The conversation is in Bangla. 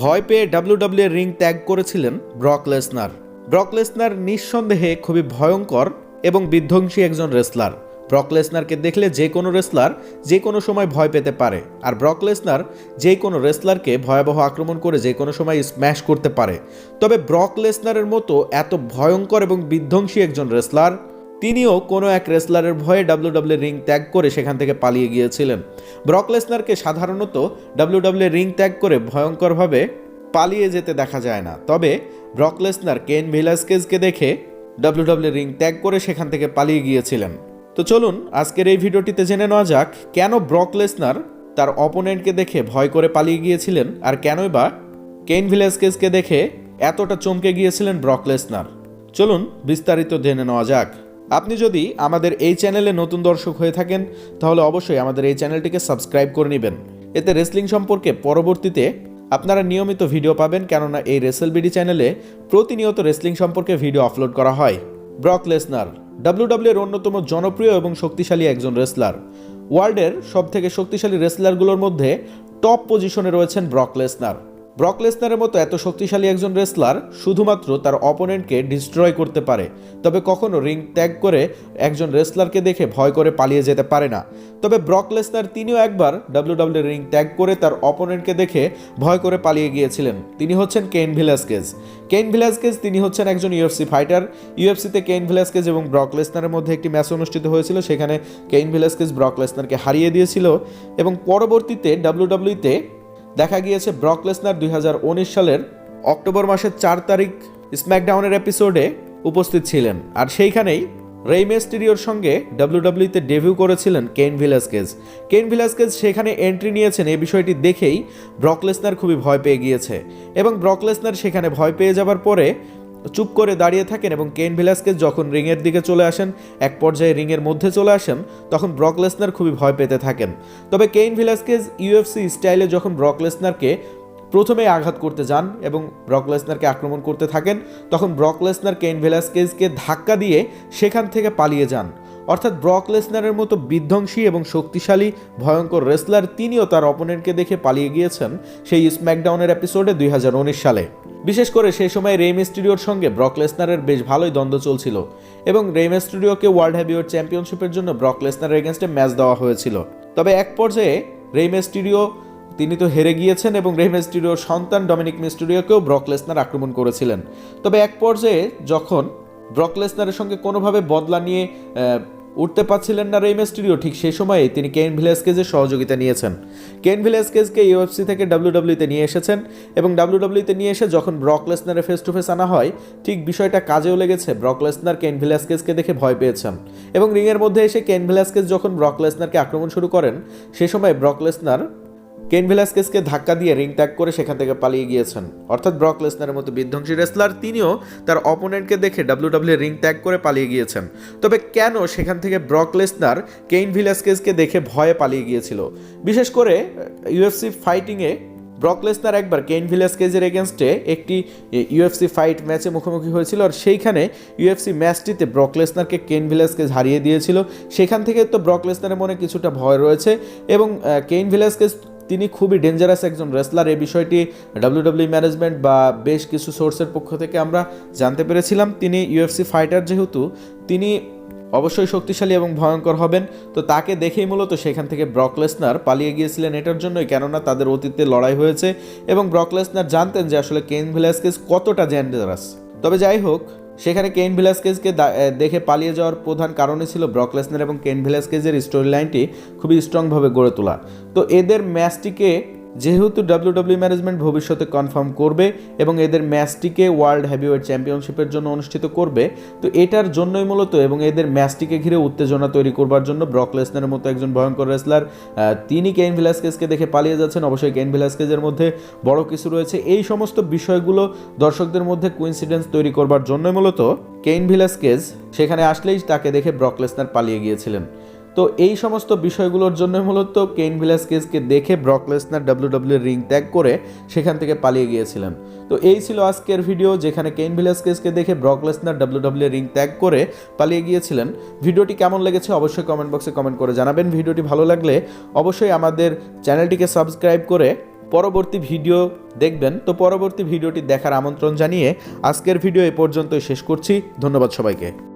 ভয় পেয়ে ডাব্লিউডাব্লিউ রিং ত্যাগ করেছিলেন ব্রক লেসনার। ব্রক লেসনার নিঃসন্দেহে খুবই ভয়ঙ্কর এবং বিধ্বংসী একজন রেসলার। ব্রক লেসনারকে দেখলে যে কোনো রেসলার যে কোনো সময় ভয় পেতে পারে আর ব্রক লেসনার যে কোনো রেসলারকে ভয়াবহ আক্রমণ করে যে কোনো সময় স্ম্যাশ করতে পারে। তবে ব্রক লেসনারের মতো এত ভয়ঙ্কর এবং বিধ্বংসী একজন রেসলার তিনিও কোনো এক রেসলারের ভয়ে ডাব্লিউডাব্লিউ রিং ত্যাগ করে সেখান থেকে পালিয়ে গিয়েছিলেন। ব্রক লেসনারকে সাধারণত ডাব্লিউডাব্লিউ রিং ত্যাগ করে ভয়ঙ্করভাবে পালিয়ে যেতে দেখা যায় না। তবে ব্রক লেসনার কেন ভিলাসকেজকে দেখে ডাব্লিউডাব্লিউ রিং ত্যাগ করে সেখান থেকে পালিয়ে গিয়েছিলেন। তো চলুন আজকের এই ভিডিওটিতে জেনে নেওয়া যাক, কেন ব্রক লেসনার তার অপোনেন্টকে দেখে ভয় করে পালিয়ে গিয়েছিলেন আর কেনই বা কেন ভিলাসকেজকে দেখে এতটা চমকে গিয়েছিলেন ব্রক লেসনার। চলুন বিস্তারিত জেনে নেওয়া যাক। আপনি যদি আমাদের এই চ্যানেলে নতুন দর্শক হয়ে থাকেন, তাহলে অবশ্যই আমাদের এই চ্যানেলটিকে সাবস্ক্রাইব করে নেবেন। এতে রেসলিং সম্পর্কে পরবর্তীতে আপনারা নিয়মিত ভিডিও পাবেন, কেননা এই রেসেলবিডি চ্যানেলে প্রতিনিয়ত রেসলিং সম্পর্কে ভিডিও আপলোড করা হয়। ব্রক লেসনার ডাব্লিউডাব্লিউ এর অন্যতম জনপ্রিয় এবং শক্তিশালী একজন রেসলার ওয়ার্ল্ডের সব থেকে শক্তিশালী রেসলারগুলোর মধ্যে টপ পজিশনে রয়েছেন ব্রক লেসনার। ব্রক লেসনারের মতো এত শক্তিশালী একজন রেসলার শুধুমাত্র তার অপোনেন্টকে ডিস্ট্রয় করতে পারে। তবে কখনো রিং ত্যাগ করে একজন রেসলারকে দেখে ভয় করে পালিয়ে যেতে পারে না। তবে ব্রক লেসনার তিনিও একবার ডাব্লিউডাব্লিউ রিং ত্যাগ করে তার অপোনেন্টকে দেখে ভয় করে পালিয়ে গিয়েছিলেন। তিনি হচ্ছেন কেন ভিলাসকেজ। কেন ভিলাসকেজ তিনি হচ্ছেন একজন ইউএফসি ফাইটার। ইউএফসিতে কেন ভিলাসকেজ এবং ব্রক লেসনারের মধ্যে একটি ম্যাচ অনুষ্ঠিত হয়েছিল। সেখানে কেন ভিলাসকেজ ব্রক লেসনারকে হারিয়ে দিয়েছিল এবং পরবর্তীতে ডাব্লিউডাব্লিউতে দেখা গিয়েছে ব্রক লেসনার দুই সালের অক্টোবর মাসের চার তারিখ স্ম্যাকডাউনের এপিসোডে উপস্থিত ছিলেন। আর সেইখানেই রেইমে স্টুডিওর সঙ্গে ডাব্লিউডাব্লিউতে ডেবিউ করেছিলেন কেন ভিলাসকেজ। কেন ভিলাসকেজ সেখানে এন্ট্রি নিয়েছেন এই বিষয়টি দেখেই ব্রকলেসনার খুবই ভয় পেয়ে গিয়েছে। এবং ব্রকলেসনার সেখানে ভয় পেয়ে যাবার পরে চুপ করে দাঁড়িয়ে থাকেন এবং কেন ভিলাসকে যখন রিংয়ের দিকে চলে আসেন, এক পর্যায়ে রিংয়ের মধ্যে চলে আসেন, তখন ব্রক লেসনার খুবই ভয় পেতে থাকেন। তবে কেইন ভিলাসকেজ ইউএফসি স্টাইলে যখন ব্রক লেসনারকে প্রথমে আঘাত করতে যান এবং ব্রক লেসনারকে আক্রমণ করতে থাকেন, তখন ব্রক লেসনার কেইন ভেলাসকেজকে ধাক্কা দিয়ে সেখান থেকে পালিয়ে যান। অর্থাৎ ব্রক লেসনারের মতো বিধ্বংসী এবং শক্তিশালী, ভয়ঙ্কর রেসলার তিনিও তার অপোনেন্টকে দেখে পালিয়ে গিয়েছেন সেই স্ম্যাকডাউনের এপিসোডে দুই হাজার উনিশ সালে। বিশেষ করে সেই সময় রেম স্টুডিওর সঙ্গে ব্রক লেসনারের বেশ ভালোই দ্বন্দ্ব চলছিল এবং রেম স্টুডিওকে ওয়ার্ল্ড হ্যাভিওয়েট চ্যাম্পিয়নশিপের জন্য ব্রক লেসনারের এগেনস্টে ম্যাচ দেওয়া হয়েছিল। তবে এক পর্যায়ে রেম স্টুডিও, তিনি তো হেরে গিয়েছেন এবং রেম স্টুডিওর সন্তান ডমিনিক মিস্টুডিওকেও ব্রক লেসনার আক্রমণ করেছিলেন। তবে এক পর্যায়ে যখন ব্রক লেসনারের সঙ্গে কোনোভাবে বদলা নিয়ে উঠতে পারছিলেন না রেম স্টুডিও ঠিক সেই সময়ে তিনি কেন ভিলেসকেজের সহযোগিতা নিয়েছেন। কেন ভিলেসকেজকে ইউএফসি থেকে ডাব্লিউডাব্লিউতে নিয়ে এসেছেন এবং ডাব্লিউডাব্লিউতে নিয়ে এসে যখন ব্রক লেসনারের ফেস টু ফেস আনা হয়, ঠিক বিষয়টা কাজেও লেগেছে। ব্রক লেসনার কেন ভিলাসকেজকে দেখে ভয় পেয়েছেন এবং রিংয়ের মধ্যে এসে কেন ভিলাসকেজ যখন ব্রক লেসনারকে আক্রমণ শুরু করেন, সে সময় ব্রক লেসনার কেন ভিলাসকেসকে ধাক্কা দিয়ে রিং ত্যাগ করে সেখান থেকে পালিয়ে গিয়েছেন। অর্থাৎ ব্রক লেসনারের মতো বিধ্বংসী রেসলার তিনিও তার অপোনেন্টকে দেখে ডাব্লিউডাব্লিউ রিং ত্যাগ করে পালিয়ে গিয়েছেন। তবে কেন সেখান থেকে ব্রক লেসনার কেইন ভিলাসকেসকে দেখে ভয়ে পালিয়ে গিয়েছিল? বিশেষ করে ইউএফসি ফাইটিংয়ে ব্রক লেসনার একবার কেইন ভিলাসকেজের এগেনস্টে একটি ইউএফসি ফাইট ম্যাচে মুখোমুখি হয়েছিল আর সেইখানে ইউএফসি ম্যাচটিতে ব্রক লেসনারকে কেন ভিলাসকেজ হারিয়ে দিয়েছিল। সেখান থেকে তো ব্রক লেসনারের মনে কিছুটা ভয় রয়েছে এবং কেইন ভিলাসকেজ তিনি খুবই ডেঞ্জারাস একজন রেসলার এই বিষয়টি ডাব্লিউডাব্লিউ ম্যানেজমেন্ট বা বেশ কিছু সোর্সের পক্ষ থেকে আমরা জানতে পেরেছিলাম। তিনি ইউএফসি ফাইটার যেহেতু, তিনি অবশ্যই শক্তিশালী এবং ভয়ঙ্কর হবেন। তো তাকে দেখেই মূলত সেখান থেকে ব্রক লেসনার পালিয়ে গিয়েছিলেন এটার জন্যই, কেননা তাদের অতীতে লড়াই হয়েছে এবং ব্রক লেসনার জানতেন যে আসলে কেন ভিলাসকেজ কতটা ডেঞ্জারাস তবে যাই হোক সেখানে কেন ভিলাসকেজকে দেখে পালিয়ে যাওয়ার প্রধান কারণে ছিল ব্রকলেসনের এবং কেন ভিলাসকেজের স্টোরি লাইনটি খুবই স্ট্রংভাবে গড়ে তোলা। তো এদের ম্যাচটিকে যেহেতু ডাব্লিউডাব্লিউ ম্যানেজমেন্ট ভবিষ্যতে কনফার্ম করবে এবং এদের ম্যাচটিকে ওয়ার্ল্ড হ্যাভিওয়েট চ্যাম্পিয়নশিপের জন্য অনুষ্ঠিত করবে, তো এটার জন্যই মূলত এবং এদের ম্যাচটিকে ঘিরে উত্তেজনা তৈরি করবার জন্য ব্রক লেসনারের মতো একজন ভয়ঙ্কর রেসলার তিনি কেন ভিলাসকেজকে দেখে পালিয়ে যাচ্ছেন। অবশ্যই কেন ভিলাসকেজের মধ্যে বড় কিছু রয়েছে। এই সমস্ত বিষয়গুলো দর্শকদের মধ্যে কুইন্সিডেন্স তৈরি করবার জন্যই মূলত কেইন ভিলাসকেজ সেখানে আসলেই তাকে দেখে ব্রক লেসনার পালিয়ে গিয়েছিলেন। তো এই সমস্ত বিষয়গুলোর জন্য মূলত কেইন ভিলাসকেজকে দেখে ব্রক লেসনার ডাব্লিউডাব্লিউ রিং ত্যাগ করে সেখান থেকে পালিয়ে গিয়েছিলেন। তো এই ছিল আজকের ভিডিও যেখানে কেইন ভিলাসকেজকে দেখে ব্রক লেসনার ডাব্লিউডাব্লিউ রিং ত্যাগ করে পালিয়ে গিয়েছিলেন। ভিডিওটি কেমন লেগেছে অবশ্যই কমেন্ট বক্সে কমেন্ট করে জানাবেন। ভিডিওটি ভালো লাগলে অবশ্যই আমাদের চ্যানেলটিকে সাবস্ক্রাইব করে পরবর্তী ভিডিও দেখবেন। তো পরবর্তী ভিডিওটি দেখার আমন্ত্রণ জানিয়ে আজকের ভিডিও এ পর্যন্তই শেষ করছি। ধন্যবাদ সবাইকে।